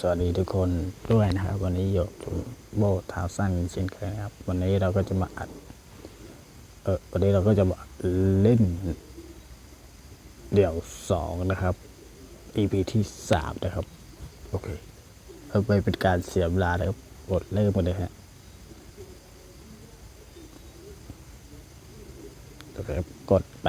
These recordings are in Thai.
สวัสดีทุกคนด้วยนะครับ วันนี้อยู่ผมโบเท้าสั้นเช่นเคยนะครับ วันนี้เราก็จะมาอัดเออวันนี้เราก็จะมาเล่น เดี่ยวสองนะครับ EP ที่สามนะครับ โอเคเพื่อไปเป็นการเสียเวลานะครับกดเริ่มกันเลยฮะโอเคครับกดไป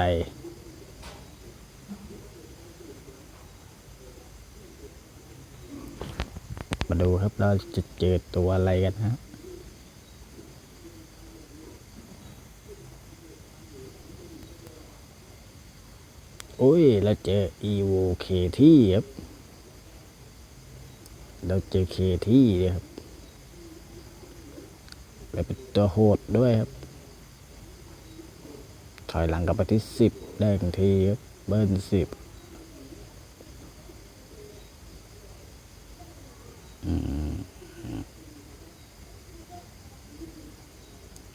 มาดูครับเราจะเจอตัวอะไรกันฮะโอ้ย เราเจอ evo kt ครับ เราเจอ kt เนี่ยครับแล้วเป็นตัวโหดด้วยครับ ถอยหลังกลับไปที่สิบได้ทันทีครับ เบิ้ลสิบ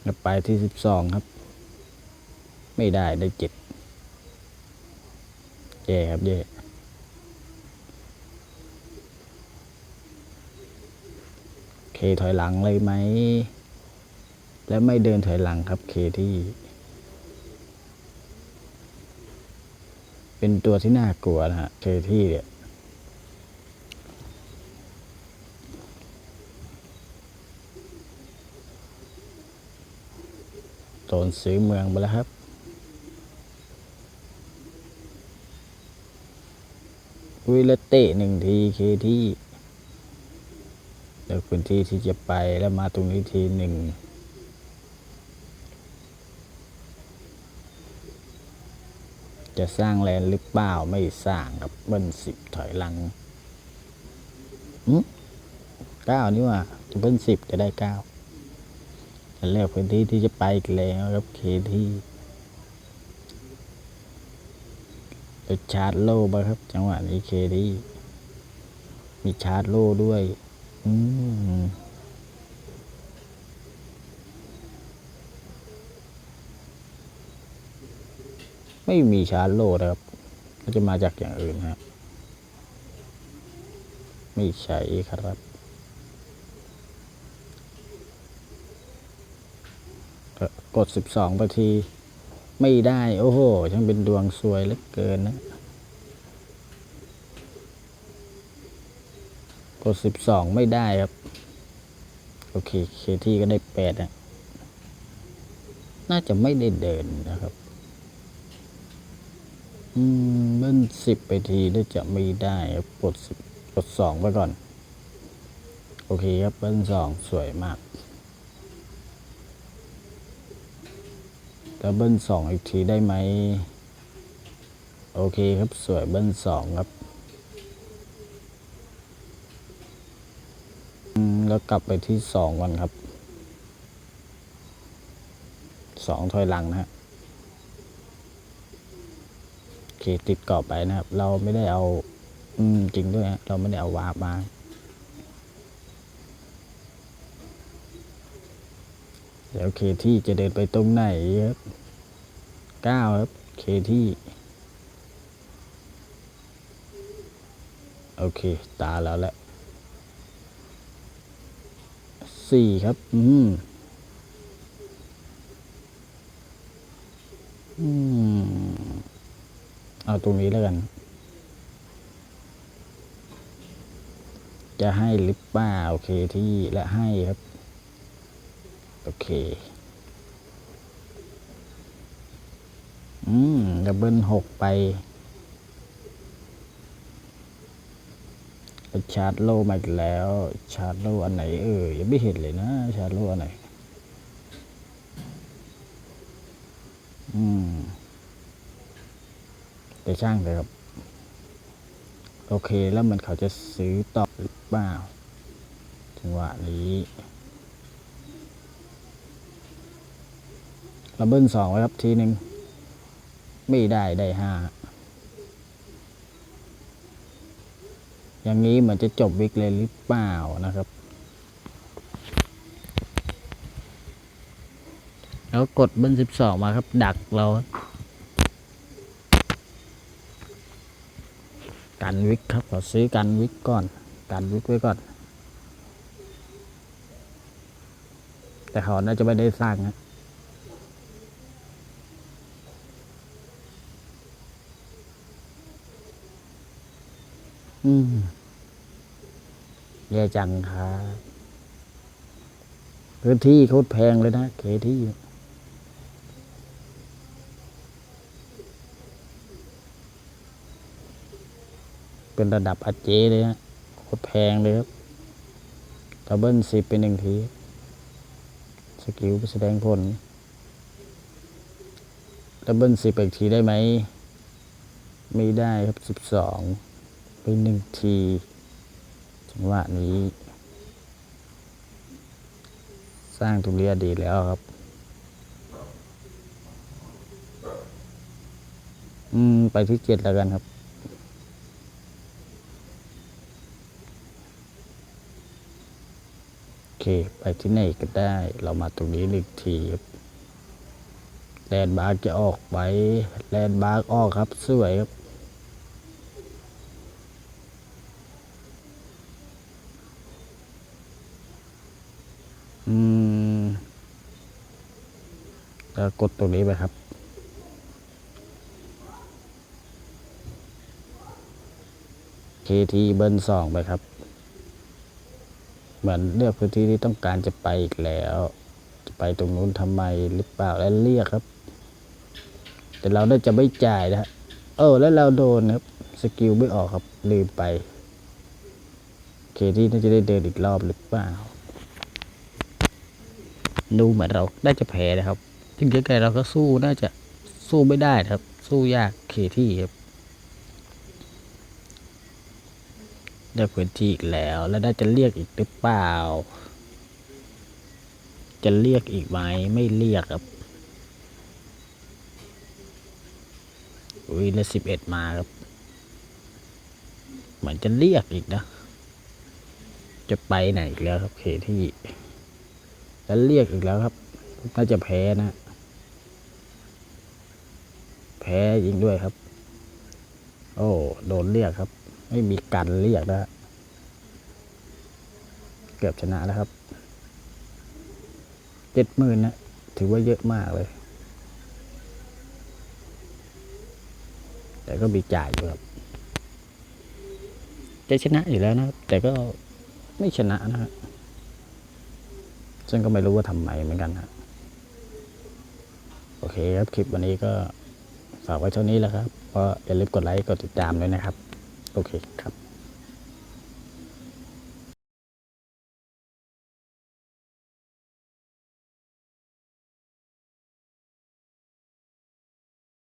แล้วไปที่สิบสองครับ ไม่ได้ได้เจ็ดเย่ครับเย่เคถอยหลังเลยไหม แล้วไม่เดินถอยหลังครับเคที่ เป็นตัวที่น่ากลัวนะฮะเคที่เนี่ย นซื้อเมืองไปแล้วครับ วิลเตหนึ่งทีเคที่เลือกพื้นที่ที่จะไปแล้วมาตรงนี้ทีหนึ่งจะสร้างแลนหรือเปล่าไม่สร้างครับเบิ้ลสิบถอยหลังอืมเก้านี่ว่าจะเบิ้ลสิบจะได้เก้า จะเลือกพื้นที่ที่จะไปอีกแล้วครับเคที่ไปชาร์จโล่ไปครับ จังหวะนี้เคที่มีชาร์จโล่ด้วย อืมไม่มีชาร์จโล่นะครับก็จะมาจากอย่างอื่นครับไม่ใช่ครับ กดสิบสองปที ไม่ได้ โอ้โหช่างเป็นดวงสวยเหลือเกินนะ กดสิบสองไม่ได้ครับ โอเค เคที่ก็ได้แปดนะน่าจะไม่ได้เดินนะครับ อืมเบิ้ลสิบไปทีได้จะไม่ได้ครับกดสิบกดสองไปก่อน โอเคครับเบิ้ลสองสวยมาก ดับเบิลสองอีกทีได้ไหม โอเคครับ สวยเบิ้ลสองครับแล้วกลับไปที่สองก่อนครับสองถอยหลังนะฮะโอเคติดกรอบไปนะครับ เราไม่ได้เอา อืม จริงด้วยฮะเราไม่ได้เอาวาร์ปมา เดี๋ยวเคที่จะเดินไปตรงไหนครับเก้าครับเคที่โอเค ตาแล้วแหละสี่ครับ อืม อืม เอาตรงนี้แล้วกัน จะให้หรือเปล่าโอเคที่และให้ครับ โอเค อืมดับเบิลหกไปชาร์จโลมาอีกแล้ว ชาร์จโลอันไหนเออยังไม่เห็นเลยนะ ชาร์จโลอันไหน อืมแต่ช่างเลยครับ โอเคแล้วมันเขาจะซื้อต่อหรือเปล่าจังหวะนี้ ระเบิ้ลสองไว้ครับทีหนึ่งไม่ได้ได้ห้าอย่างนี้เหมือนจะจบวิกเลยหรือเปล่านะครับ แล้วกดเบิ้ลสิบสองมาครับ ดักเรา กันวิกครับขอซื้อกันวิกก่อน กันการวิกไว้ก่อน แต่เขาน่าจะไม่ได้สร้างนะ อืมแย่จังครับพื้นที่โคตรแพงเลยนะเคที่เป็นระดับอาเจเลยฮะโคตรแพงเลยครับดับเบิลสิบเป็นหนึ่งที สกิลแสดงผลดับเบิลสิบอีกทีได้ไหม ไม่ได้ครับสิบสอง เป็นหนึ่งทีจังหวะนี้ สร้างตรงนี้ดีแล้วครับ อืม ไปที่เจ็ดแล้วกันครับโอเคไปที่ไหนก็ได้ เรามาตรงนี้หนึ่งทีครับแลนบาร์กจะออกไปแลนบาร์กออกครับ สวยครับ กดตรงนี้ไปครับเคทีเบิร์นสองไปครับ เหมือนเลือกพื้นที่ที่ต้องการจะไปอีกแล้ว จะไปตรงนู้นทำไมหรือเปล่าแล้วเรียกครับ แต่เราน่าจะไม่จ่ายนะฮะเออ แล้วเราโดนครับ สกิลไม่ออกครับ ลืมไป เคที่น่าจะได้เดินอีกรอบหรือเปล่า ดูเหมือนเราได้จะแพ้นะครับ ถึงยังไงเราก็สู้น่าจะสู้ไม่ได้ครับ สู้ยากเคที่ครับได้พื้นที่อีกแล้ว แล้วได้จะเรียกอีกหรือเปล่า จะเรียกอีกไหมไม่เรียกครับอุ้ยแล้วสิบเอ็ดมาครับ เหมือนจะเรียกอีกนะ จะไปไหนอีกแล้วครับเคที่ แล้วเรียกอีกแล้วครับ น่าจะแพ้นะ แพ้ยิงด้วยครับ โอ้โดนเรียกครับ ไม่มีการเรียกนะเกือบชนะแล้วครับเจ็ดหมื่นนะถือว่าเยอะมากเลย แต่ก็มีจ่ายอยู่ครับจะชนะอยู่แล้วนะครับ แต่ก็ไม่ชนะนะฮะซึ่งก็ไม่รู้ว่าทำไมเหมือนกันฮะโอเคครับ คลิปวันนี้ก็ ฝากไว้เท่านี้แล้วครับก็อย่าลืมกดไลค์กดติดตามด้วยนะครับ โอเคครับ